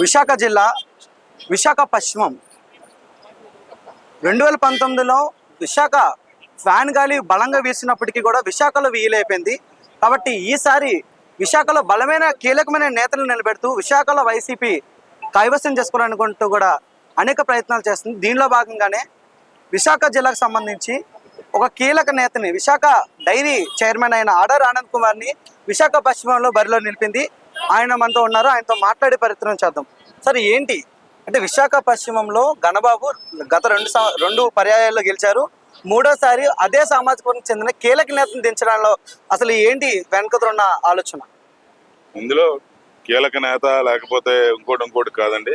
విశాఖ జిల్లా విశాఖ పశ్చిమం. రెండు వేల పంతొమ్మిదిలో విశాఖ ఫ్యాన్ గాలి బలంగా వీసినప్పటికీ కూడా విశాఖలో వీలైపోయింది. కాబట్టి ఈసారి విశాఖలో బలమైన కీలకమైన నేతలు నిలబెడుతూ విశాఖలో వైసీపీ కైవసం చేసుకోవాలనుకుంటూ కూడా అనేక ప్రయత్నాలు చేస్తుంది. దీనిలో భాగంగానే విశాఖ జిల్లాకు సంబంధించి ఒక కీలక నేతని విశాఖ డైరీ చైర్మన్ అయిన ఆడర్ ఆనంద్ కుమార్ని విశాఖ పశ్చిమంలో బరిలో నిలిపింది. ఆయన మనతో ఉన్నారు ఆయనతో మాట్లాడే ప్రయత్నం చేద్దాం. సరే ఏంటి? అంటే విశాఖ పశ్చిమంలో గణబాబు గత రెండు రెండు పర్యాయాల్లో గెలిచారు. మూడోసారి అదే సామాజిక వర్గం చెందిన కీలక నేతను దించడంలో అసలు ఏంటి వెనకతున్న ఆలోచన? ఇందులో కీలక నేత లేకపోతే ఇంకోటి ఇంకోటి కాదండి.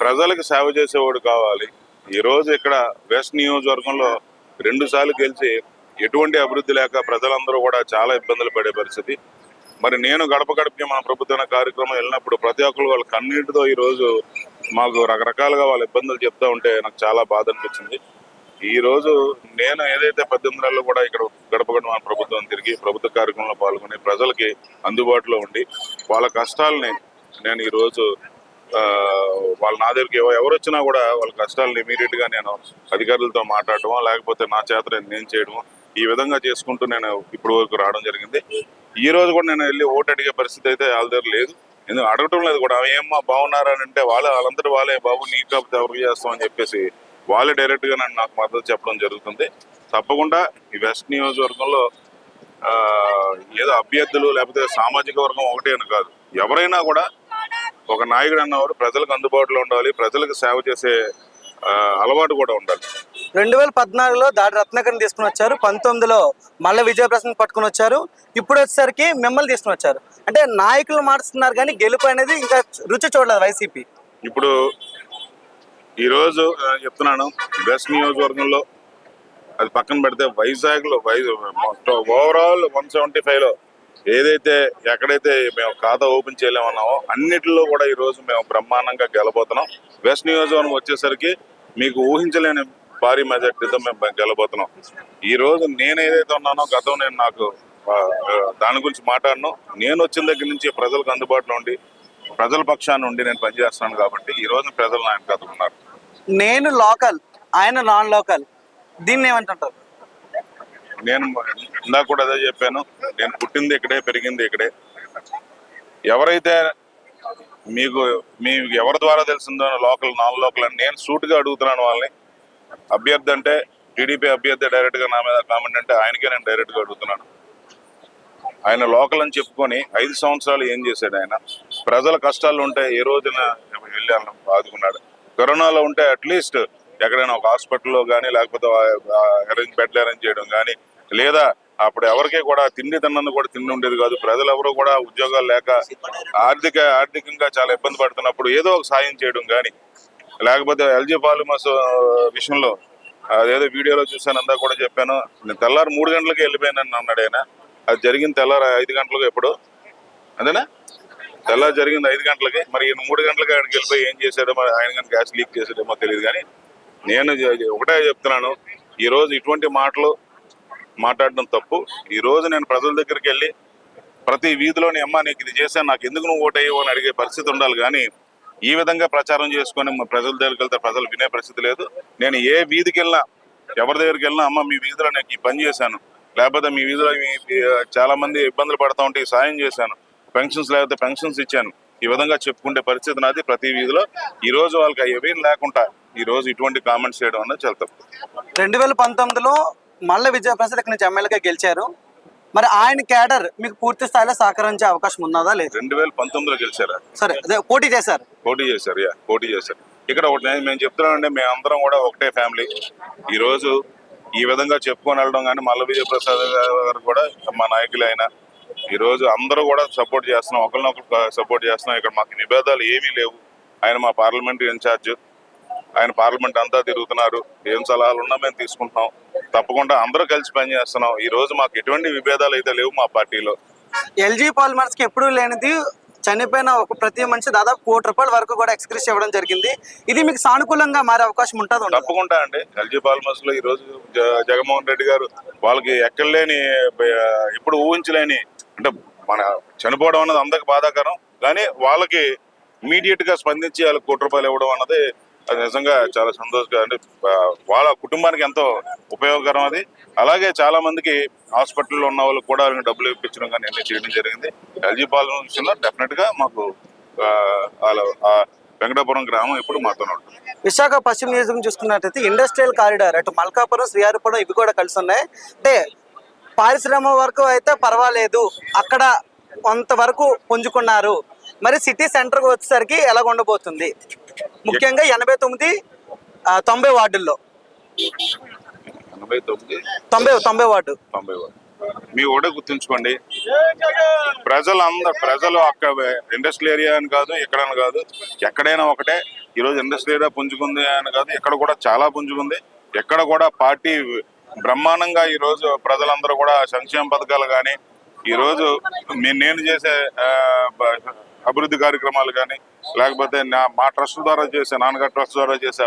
ప్రజలకు సేవ చేసేవాడు కావాలి. ఈ రోజు ఇక్కడ వెస్ట్ నియోజకవర్గంలో రెండు సార్లు గెలిచి ఎటువంటి అభివృద్ధి లేక ప్రజలందరూ కూడా చాలా ఇబ్బందులు పడే పరిస్థితి. మరి నేను గడప గడపకి మన ప్రభుత్వ కార్యక్రమం వెళ్ళినప్పుడు ప్రతి ఒక్కరు వాళ్ళ కన్నీటితో ఈ రోజు మాకు రకరకాలుగా వాళ్ళ ఇబ్బందులు చెప్తా ఉంటే నాకు చాలా బాధ అనిపించింది. ఈ రోజు నేను ఏదైతే పద్దెనిమిది కూడా ఇక్కడ గడప మా మన ప్రభుత్వం తిరిగి ప్రభుత్వ కార్యక్రమంలో పాల్గొని ప్రజలకి అందుబాటులో ఉండి వాళ్ళ కష్టాలని నేను ఈరోజు వాళ్ళ నా దగ్గరికి ఎవరు వచ్చినా కూడా వాళ్ళ కష్టాలను ఇమీడియట్గా నేను అధికారులతో మాట్లాడటం లేకపోతే నా చేత నేను నేను చేయడమో ఈ విధంగా చేసుకుంటూ నేను ఇప్పటి వరకు రావడం జరిగింది. ఈ రోజు కూడా నేను వెళ్ళి ఓటు అడిగే పరిస్థితి అయితే వాళ్ళ దగ్గర లేదు. ఎందుకు అడగటం లేదు కూడా. ఏమ్మా బాగున్నారా అని అంటే వాళ్ళే వాళ్ళందరూ వాళ్ళే బాబు నీ కాకపోతే ఎవరికి చేస్తాం అని చెప్పేసి వాళ్ళే డైరెక్ట్గా నన్ను నాకు మద్దతు చెప్పడం జరుగుతుంది. తప్పకుండా ఈ వెస్ట్ నియోజకవర్గంలో ఏదో అభ్యర్థులు లేకపోతే సామాజిక వర్గం ఒకటే అని కాదు. ఎవరైనా కూడా ఒక నాయకుడు అన్నవారు ప్రజలకు అందుబాటులో ఉండాలి ప్రజలకు సేవ చేసే అలవాటు కూడా ఉండాలి. రెండు వేల పద్నాలుగులో దాడి రత్నాకర్ని తీసుకుని వచ్చారు. పంతొమ్మిదిలో మళ్ళీ విజయప్రసాద్ పట్టుకుని వచ్చారు. ఇప్పుడు వచ్చేసరికి మిమ్మల్ని తీసుకుని వచ్చారు. అంటే నాయకులు మారుస్తున్నారు కానీ గెలుపు అనేది ఇంకా రుచి చూడలేదు వైసీపీ. ఇప్పుడు ఈరోజు చెప్తున్నాను వెస్ట్ నియోజకవర్గంలో అది పక్కన పెడితే వైజాగ్ ఓవరాల్ వన్ సెవెంటీ ఫైవ్లో ఏదైతే ఎక్కడైతే మేము ఖాతా ఓపెన్ చేయలేమన్నామో అన్నిటిలో కూడా ఈ రోజు మేము బ్రహ్మాండంగా గెలబోతున్నాం. వెస్ట్ నియోజకవర్గం వచ్చేసరికి మీకు ఊహించలేని భారీ మెజార్టీతో మేము గెలబోతున్నాం ఈ రోజు నేను ఏదైతే ఉన్నానో గతం నేను నాకు దాని గురించి మాట్లాడను. నేను వచ్చిన దగ్గర నుంచి ప్రజలకు అందుబాటులో ఉండి ప్రజల పక్షాన్ని ఉండి నేను పనిచేస్తున్నాను కాబట్టి ఈ రోజు ప్రజలు నా వెనకాల ఉన్నారు. నేను లోకల్ ఆయన నాన్ లోకల్. దీన్ని ఏమంటుంటారు? నేను ఇందాక కూడా అదే చెప్పాను. నేను పుట్టింది ఇక్కడే పెరిగింది ఇక్కడే. ఎవరైతే మీకు మీకు ఎవరి ద్వారా తెలిసిందో లోకల్ నాన్ లోకల్ అని నేను సూటిగా అడుగుతున్నాను వాళ్ళని. అభ్యర్థి అంటే టీడీపీ అభ్యర్థి డైరెక్ట్గా నా మీద కామెంట్ అంటే ఆయనకే నేను డైరెక్ట్గా అడుగుతున్నాను. ఆయన లోకల్ అని చెప్పుకొని ఐదు సంవత్సరాలు ఏం చేశాడు ఆయన? ప్రజల కష్టాలు ఉంటే ఏ రోజున వెళ్ళి ఆదుకున్నాడు. కరోనాలో ఉంటే అట్లీస్ట్ ఎక్కడైనా ఒక హాస్పిటల్లో కానీ లేకపోతే అరేంజ్ బెడ్లు అరేంజ్ చేయడం కానీ లేదా అప్పుడు ఎవరికి కూడా తిండి తిన్నందుకు కూడా తిండి ఉండేది కాదు. ప్రజలు ఎవరు కూడా ఉద్యోగాలు లేక ఆర్థిక ఆర్థికంగా చాలా ఇబ్బంది పడుతున్నప్పుడు ఏదో ఒక సాయం చేయడం కానీ లేకపోతే ఎల్జీ పాలిమర్స్ విషయంలో అదేదో వీడియోలో చూసాను అందా కూడా చెప్పాను. నేను తెల్లారు మూడు గంటలకి వెళ్ళిపోయానని అన్నాడు ఆయన. అది జరిగింది తెల్లారు ఐదు గంటలకు ఎప్పుడు. అదేనా తెల్లారు జరిగింది ఐదు గంటలకి. మరి ఈయన మూడు గంటలకి ఆయనకి వెళ్ళిపోయి ఏం చేశాడో మరి ఆయన కానీ గ్యాస్ లీక్ చేశాడేమో తెలియదు కానీ నేను ఒకటే చెప్తున్నాను. ఈరోజు ఇటువంటి మాటలు మాట్లాడడం తప్పు. ఈరోజు నేను ప్రజల దగ్గరికి వెళ్ళి ప్రతి వీధిలోని అమ్మ నీకు ఇది చేశాను నాకు ఎందుకు నువ్వు ఓటయ్యో అని అడిగే పరిస్థితి ఉండాలి కానీ ఈ విధంగా ప్రచారం చేసుకొని మా ప్రజల దగ్గరికి వెళ్తే ప్రజలు వినే పరిస్థితి లేదు. నేను ఏ వీధికి వెళ్ళినా ఎవరి దగ్గరికి వెళ్ళినా అమ్మ మీ వీధిలో నేను ఈ పని చేశాను. లేకపోతే మీ వీధిలో చాలా మంది ఇబ్బందులు పడతా ఉంటే సాయం చేశాను. పెన్షన్స్ లేకపోతే పెన్షన్స్ ఇచ్చాను. ఈ విధంగా చెప్పుకుంటే పరిస్థితి నాది. ప్రతి వీధిలో ఈ రోజు వాళ్ళకి అవి లేకుండా ఈ రోజు ఇటువంటి కామెంట్స్ చేయడం అన్నది చాలా తప్పు రెండు వేల పంతొమ్మిదిలో మళ్ళీ విజయప్రసాద్ ఇక్కడ నుంచి ఎమ్మెల్యేగా గెలిచారు. మరి ఆయన క్యాడర్ మీకు పూర్తి స్థాయిలో సహకరించే అవకాశం ఉన్నదా లేదు? రెండు వేల పంతొమ్మిదిలో గెలిచారా. సరే అదే పోటీ చేశారు. పోటీ చేశారు యా పోటీ చేశారు. ఇక్కడ ఒకటి నేను- మేము చెప్తున్నామంటే మేమందరం కూడా ఒకటే ఫ్యామిలీ. ఈ రోజు ఈ విధంగా చెప్పుకొని వెళ్ళడం కానీ మల్ల విజయప్రసాద్ గారు కూడా మా నాయకులు అయినా ఈ రోజు అందరూ కూడా సపోర్ట్ చేస్తున్నాం ఒకరినొకరు సపోర్ట్ చేస్తున్నాం. ఇక్కడ మాకు నిబేధాలు ఏమీ లేవు. ఆయన మా పార్లమెంటరీ ఇన్ఛార్జ్. ఆయన పార్లమెంట్ అంతా తిరుగుతున్నారు. ఏం సలహాలు ఉన్నా మేము తీసుకుంటున్నాం. తప్పకుండా అందరూ కలిసి పనిచేస్తున్నాం ఈ రోజు మాకు ఎటువంటి విభేదాలు అయితే లేవు మా పార్టీలో. ఎల్జీ పాలిమర్స్కి ఎప్పుడూ లేనిది చనిపోయిన ఒక ప్రతి మనిషి దాదాపు కోటి రూపాయల వరకు కూడా ఎక్స్క్రీస్ ఇవ్వడం జరిగింది. ఇది మీకు సానుకూలంగా మారే అవకాశం ఉంటుంది? తప్పకుండా అండి. ఎల్జీ పాల్మర్స్లో ఈ రోజు జగన్మోహన్ రెడ్డి గారు వాళ్ళకి ఎక్కడలేని ఎప్పుడు ఊహించలేని అంటే మన చనిపోవడం అన్నది అందరికి బాధాకరం. కానీ వాళ్ళకి ఇమీడియట్గా స్పందించి వాళ్ళకి కోటి రూపాయలు ఇవ్వడం అన్నది అది నిజంగా చాలా సంతోషంగా అంటే వాళ్ళ కుటుంబానికి ఎంతో ఉపయోగకరం అది. అలాగే చాలా మందికి హాస్పిటల్లో ఉన్న వాళ్ళకి కూడా డబ్బులు ఇప్పించడం కానీ అన్ని చేయడం జరిగింది. ఎల్జీ పాలన విషయంలో డెఫినెట్గా మాకు వాళ్ళ వెంకటాపురం గ్రామం ఇప్పుడు మాతో విశాఖ పశ్చిమ నియోజకవర్గం చూసుకున్నట్టయితే ఇండస్ట్రియల్ కారిడార్ అటు మల్కాపురం శ్రీహారిపురం ఇవి కూడా కలిసి ఉన్నాయి. అంటే పారిశ్రమ వరకు అయితే పర్వాలేదు. అక్కడ కొంతవరకు పుంజుకున్నారు. మరి సిటీ సెంటర్కి వచ్చేసరికి ఎలా ఉండబోతుంది ముఖ్యంగా ఎనభై తొమ్మిది తొంభై వార్డుల్లో. తొంభై తొంభై వార్డు. తొంభై వారు మీ కూడా గుర్తుంచుకోండి. ప్రజలు అందరు ప్రజలు అక్కడ ఇండస్ట్రియల్ ఏరియా అని కాదు ఎక్కడని కాదు ఎక్కడైనా ఒకటే. ఈరోజు ఇండస్ట్రియల్ ఏరియా పుంజుకుంది అని కాదు ఇక్కడ కూడా చాలా పుంజుకుంది. ఎక్కడ కూడా పార్టీ బ్రహ్మాండంగా ఈ రోజు ప్రజలందరూ కూడా సంక్షేమ పథకాలు కానీ ఈ రోజు మీ- నేను చేసే అభివృద్ధి కార్యక్రమాలు కానీ లేకపోతే నా మా ట్రస్ట్ ద్వారా చేసే నాన్నగారు ట్రస్ట్ ద్వారా చేసే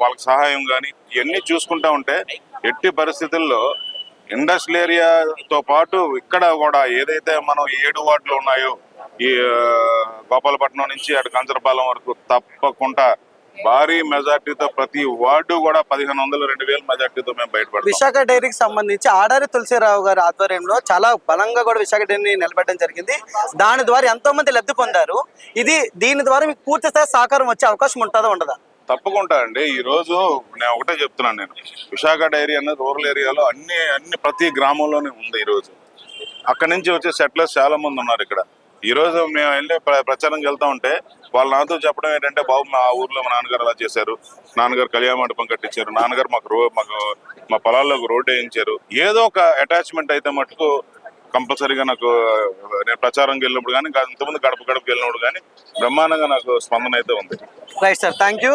వాళ్ళకి సహాయం కానీ ఇవన్నీ చూసుకుంటా ఉంటే ఎట్టి పరిస్థితుల్లో ఇండస్ట్రియల్ ఏరియాతో పాటు ఇక్కడ కూడా ఏదైతే మనం ఏడు వార్డులు ఉన్నాయో ఈ గోపాలపట్నం నుంచి అటు కంచరపాలెం వరకు తప్ప భారీ మెజార్టీతో ప్రతి వార్డు కూడా పదిహేను వందలు రెండు వేల మెజార్టీతో మేము బయటపడతాం. విశాఖ డైరీకి సంబంధించి ఆడారి తులసిరావు గారి ఆధ్వర్యంలో చాలా బలంగా కూడా విశాఖ డైరీని నిలబెట్టడం జరిగింది. దాని ద్వారా ఎంతో మంది లబ్ధి పొందారు. ఇది దీని ద్వారా మీకు పూర్తి స్థాయి సహకారం వచ్చే అవకాశం ఉంటుందా ఉండదా? తప్పకుండా అండి. ఈ రోజు నేను ఒకటే చెప్తున్నాను నేను. విశాఖ డైరీ అనేది రూరల్ ఏరియాలో అన్ని అన్ని ప్రతి గ్రామంలోనే ఉంది ఈ రోజు. అక్కడి నుంచి వచ్చే సెటిలర్స్ చాలా మంది ఉన్నారు ఇక్కడ. ఈరోజు మేము వెళ్ళి ప్రచారంకి వెళ్తా ఉంటే వాళ్ళ నాతో చెప్పడం ఏంటంటే బాబు మా ఊర్లో మా నాన్నగారు అలా చేశారు. నాన్నగారు కళ్యాణ మండపం కట్టించారు. నాన్నగారు మాకు రో మాకు మా పొలాల్లోకి రోడ్డు వేయించారు. ఏదో ఒక అటాచ్మెంట్ అయితే మటుకు కంపల్సరీగా నాకు నేను ప్రచారంకి వెళ్ళినప్పుడు కానీ ఇంతకుముందు గడప గడపకి వెళ్ళినప్పుడు కానీ బ్రహ్మాండంగా నాకు స్పందన అయితే ఉంది. Right sir thank you